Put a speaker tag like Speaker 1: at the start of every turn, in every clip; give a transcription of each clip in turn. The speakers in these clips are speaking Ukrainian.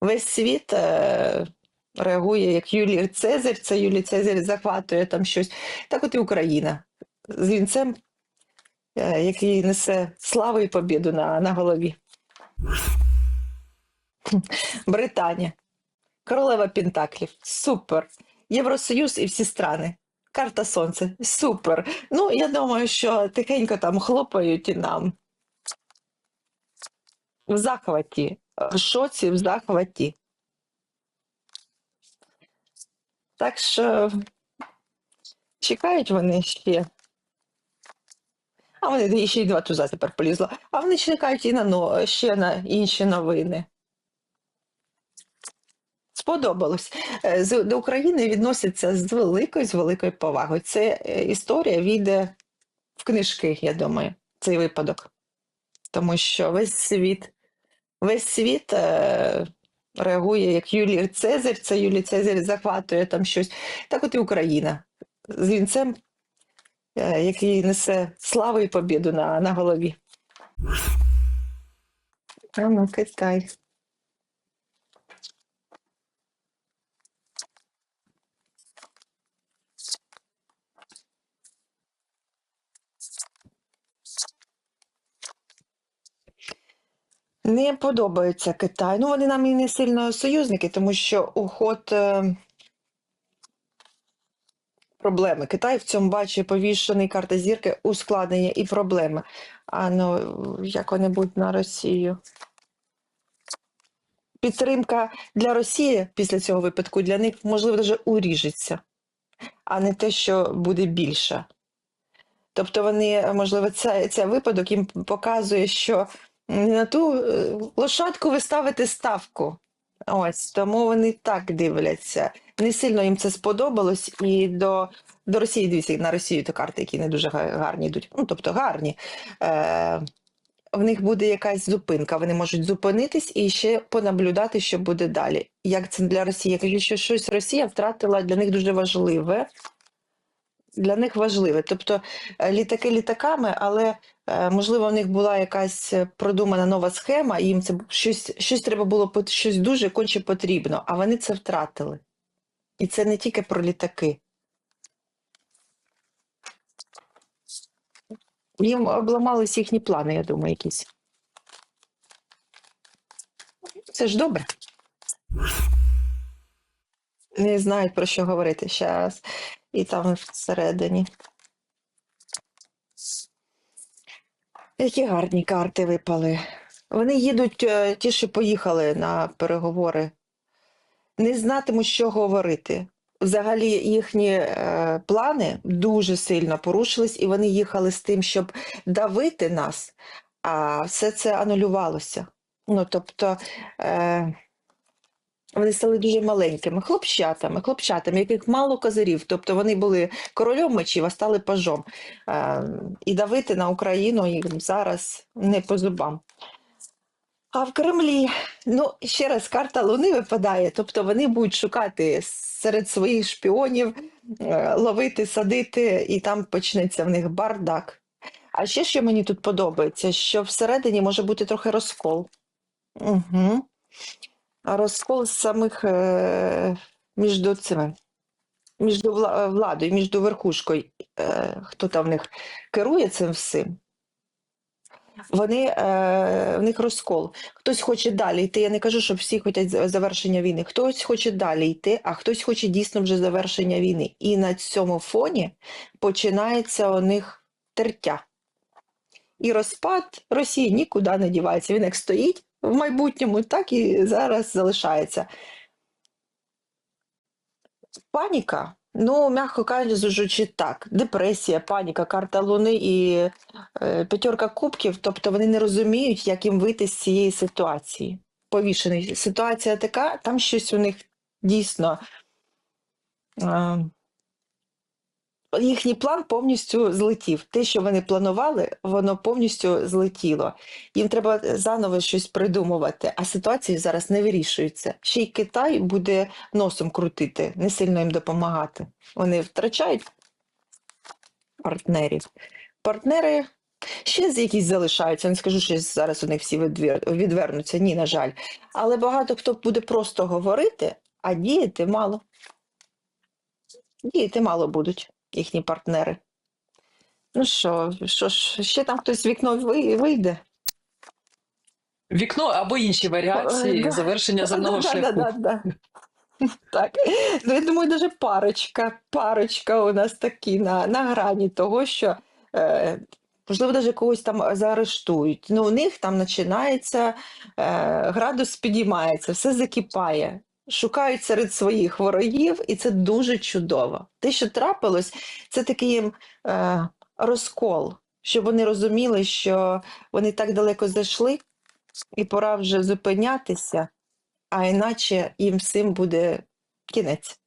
Speaker 1: Весь світ е, реагує як Юлій Цезарь, це Юлій Цезарь захватує там щось. Так от і Україна з вінцем, е, який несе славу і побіду на, на голові. Британія. Королева Пентаклів. Супер. Євросоюз і всі страни. Карта Сонця. Супер. Ну, я думаю, що тихенько там хлопають і нам. В захваті. В шоці, в захваті. Так що чекають вони ще. А вони ще й два туза тепер полізло. А вони чекають і на ще на інші новини. Сподобалось. Е, до України відносяться з великою, з великою повагою. Це е, історія війде в книжки, я думаю, цей випадок. Тому що весь світ, весь світ е, реагує як Юлій Цезарь, це Юлій Цезарь захватує там щось. Так от і Україна з вінцем, е, який несе славу і побіду на, на голові. А ну, Китай. Не подобається Китай. Ну, вони нам і не сильно союзники, тому що уход е, проблеми. Китай в цьому бачить повішений карта зірки, ускладнення і проблеми. А ну, як вони будуть на Росію? Підтримка для Росії після цього випадку для них, можливо, даже уріжеться, а не те, що буде більше. Тобто вони, можливо, цей, цей випадок їм показує, що на ту е, лошадку ви ставите ставку. Ось тому вони так дивляться. Не сильно їм це сподобалось, і до, до Росії дивіться на Росію то карти, які не дуже гарні йдуть. Ну тобто гарні. Е, в них буде якась зупинка. Вони можуть зупинитись і ще понаблюдати, що буде далі. Як це для Росії? Я кажу, що щось Росія втратила для них дуже важливе. Для них важливе. Тобто е, літаки літаками, але можливо в них була якась е, продумана нова схема, і їм це щось, щось треба було щось дуже конче потрібно, а вони це втратили. І це не тільки про літаки. Їм обламались їхні плани, я думаю, якісь. Це ж добре. Не знають про що говорити зараз. І там всередині. Які гарні карти випали. Вони їдуть, е, ті, що поїхали на переговори, не знатимуть, що говорити. Взагалі їхні е, плани дуже сильно порушились, і вони їхали з тим, щоб давити нас, а все це анулювалося. Ну, тобто, е, вони стали дуже маленькими хлопчатами, хлопчатами, яких мало козирів. Тобто вони були королем мечів, а стали пажом. Е, і давити на Україну їм зараз не по зубам. А в Кремлі, ну ще раз, карта Луни випадає, тобто вони будуть шукати серед своїх шпіонів, е, ловити, садити, і там почнеться в них бардак. А ще що мені тут подобається, що всередині може бути трохи розкол. Угу. Розкол самих е, між цими, між владою, між верхушкою, е, хто там в них керує цим всім. Вони, е, в них розкол. Хтось хоче далі йти. Я не кажу, що всі хочуть завершення війни. Хтось хоче далі йти, а хтось хоче дійсно вже завершення війни. І на цьому фоні починається у них тертя. І розпад Росії нікуди не дівається. Він як стоїть в майбутньому, так і зараз залишається. Паніка, ну, м'яко кажучи, так, депресія, паніка, карта Луни і е, п'ятерка кубків, тобто вони не розуміють, як їм вийти з цієї ситуації. Повішений. Ситуація така, там щось у них дійсно. Е, їхній план повністю злетів. Те, що вони планували, воно повністю злетіло. Їм треба заново щось придумувати, а ситуації зараз не вирішуються. Ще й Китай буде носом крутити, не сильно їм допомагати. Вони втрачають партнерів. Партнери Ще якісь залишаються. Не скажу, що зараз у них всі відвернуться. Ні, на жаль. Але багато хто буде просто говорити, а діяти мало. Діяти мало будуть їхні партнери. Ну що, що ж, ще там хтось вікно вийде?
Speaker 2: Вікно або інші варіації
Speaker 1: да.
Speaker 2: завершення земного
Speaker 1: Да, да,
Speaker 2: шляху.
Speaker 1: да, да. Так. Ну, я думаю, даже парочка, парочка у нас такі на, на грані того, що е, можливо, навіть когось там заарештують. Ну, у них там починається, е, градус підіймається, все закипає. Шукають серед своїх ворогів, і це дуже чудово. Те, що трапилось, це такий е, розкол, щоб вони розуміли, що вони так далеко зайшли, і пора вже зупинятися, а іначе їм всім буде кінець.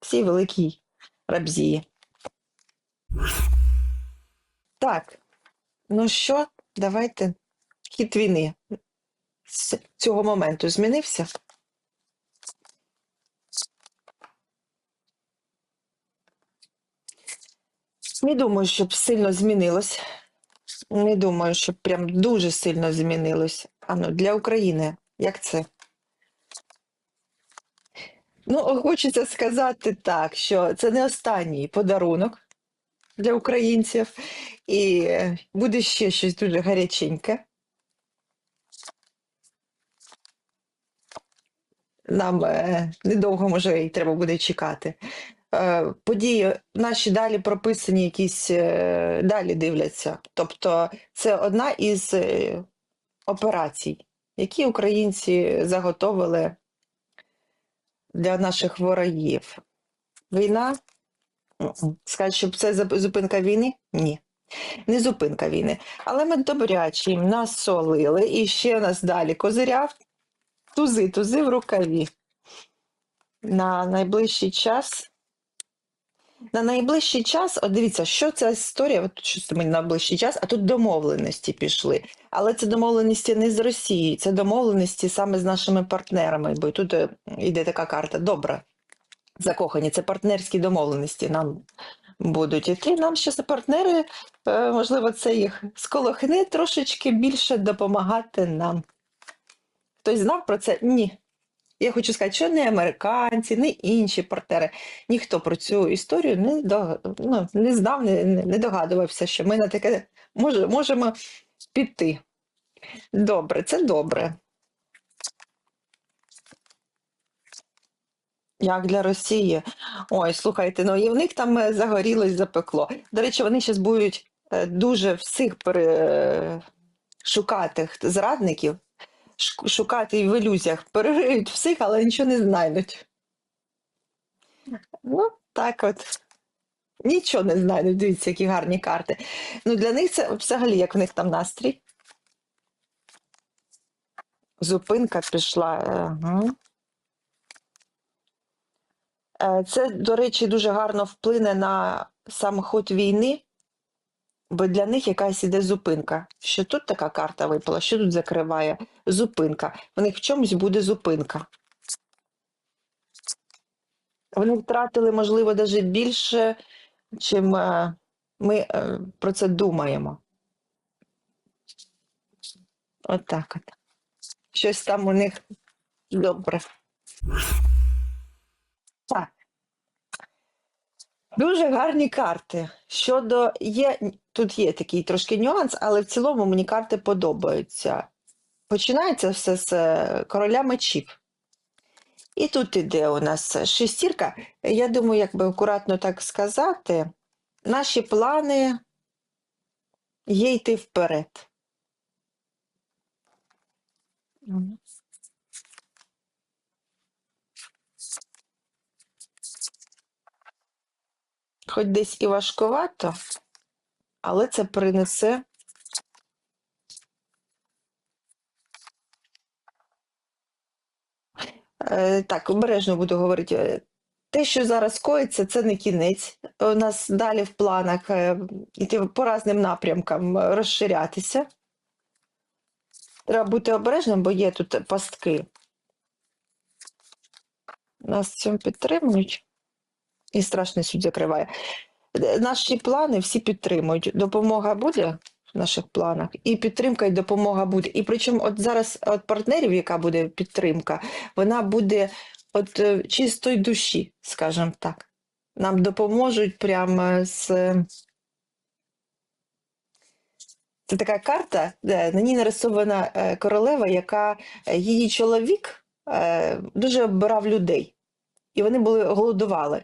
Speaker 1: Всій великій рабзії. Так, ну що, давайте. Хід війни з цього моменту змінився? Не думаю, щоб сильно змінилось. Не думаю, щоб прям дуже сильно змінилось. А ну, для України, як це? Ну, хочеться сказати так, що це не останній подарунок для українців, і буде ще щось дуже гаряченьке. Нам е, недовго, може, і треба буде чекати. Е, події наші далі прописані, якісь е, далі дивляться. Тобто, це одна із е, операцій, які українці заготовили для наших ворогів. Війна? Скажуть, щоб це зупинка війни? Ні. Не зупинка війни. Але ми добряче їм насолили, і ще нас далі козиряв. Тузи, тузи в рукаві. На найближчий час. На найближчий час, от дивіться, що ця історія, от щось ми на найближчий час, а тут домовленості пішли. Але це домовленості не з Росією, це домовленості саме з нашими партнерами, бо тут е, йде така карта. Добре, закохані, це партнерські домовленості нам будуть іти. Нам ще партнери, е, можливо, це їх сколохне трошечки більше допомагати нам. Хтось знав про це? Ні. Я хочу сказати, що не американці, не інші партнери. Ніхто про цю історію не, до, ну, не знав, не, не догадувався, що ми на таке може, можемо піти. Добре, це добре. Як для Росії? Ой, слухайте, ну і в них там е, загорілось, запекло. До речі, вони зараз будуть е, дуже всіх пере... шукати зрадників, шукати в ілюзіях, перериють всіх, але нічого не знайдуть. Ну, так от. Нічого не знайдуть, дивіться, які гарні карти. Ну, для них це взагалі, як в них там настрій. Зупинка пішла. Ага. Е, Це, до речі, дуже гарно вплине на сам ход війни, бо для них якась іде зупинка. Що тут така карта випала, що тут закриває? Зупинка. В них в чомусь буде зупинка. Вони втратили, можливо, навіть більше, чим е, ми е, про це думаємо. Отак от. Щось там у них добре. Так. Дуже гарні карти. Щодо є, тут є такий трошки нюанс, але в цілому мені карти подобаються. Починається все з е, короля мечів. І тут іде у нас шестірка. Я думаю, як би акуратно так сказати, наші плани є йти вперед. Хоч десь і важкувато, але це принесе Е, Так, обережно буду говорити. Е, Те, що зараз коїться, це не кінець. У нас далі в планах е, йти по різним напрямкам, розширятися. Треба бути обережним, бо є тут пастки. Нас цьому підтримують. І страшний суд закриває. Е, Наші плани всі підтримують. Допомога буде в наших планах, і підтримка, і допомога буде. І причому, от зараз от партнерів, яка буде підтримка, вона буде от е, чистої душі, скажімо так. Нам допоможуть прямо з. Це така карта, де на ній нарисована е, королева, яка е, її чоловік е, дуже обирав людей. І вони були голодували.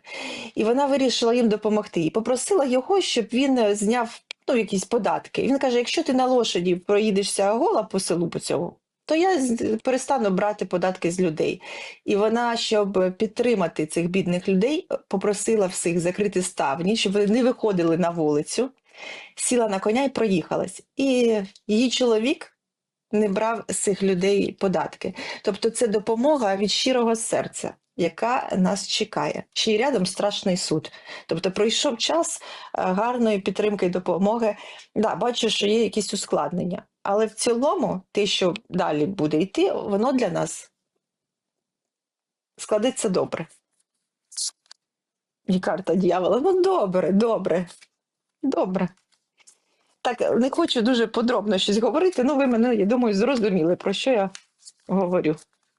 Speaker 1: І вона вирішила їм допомогти. І попросила його, щоб він е, зняв ну, якісь податки. І він каже: якщо ти на лошаді проїдешся гола по селу по цьому, то я перестану брати податки з людей. І вона, щоб підтримати цих бідних людей, попросила всіх закрити ставні, щоб вони не виходили на вулицю, сіла на коня і проїхалась. І її чоловік не брав з цих людей податки. Тобто це допомога від щирого серця, яка нас чекає. Ще й рядом страшний суд. Тобто пройшов час е, гарної підтримки і допомоги. Да, бачу, що є якісь ускладнення. Але в цілому, те, що далі буде йти, воно для нас складеться добре. І карта дьявола. Ну добре, добре, добре. Так, не хочу дуже подробно щось говорити, ну ви мене, я думаю, зрозуміли, про що я говорю.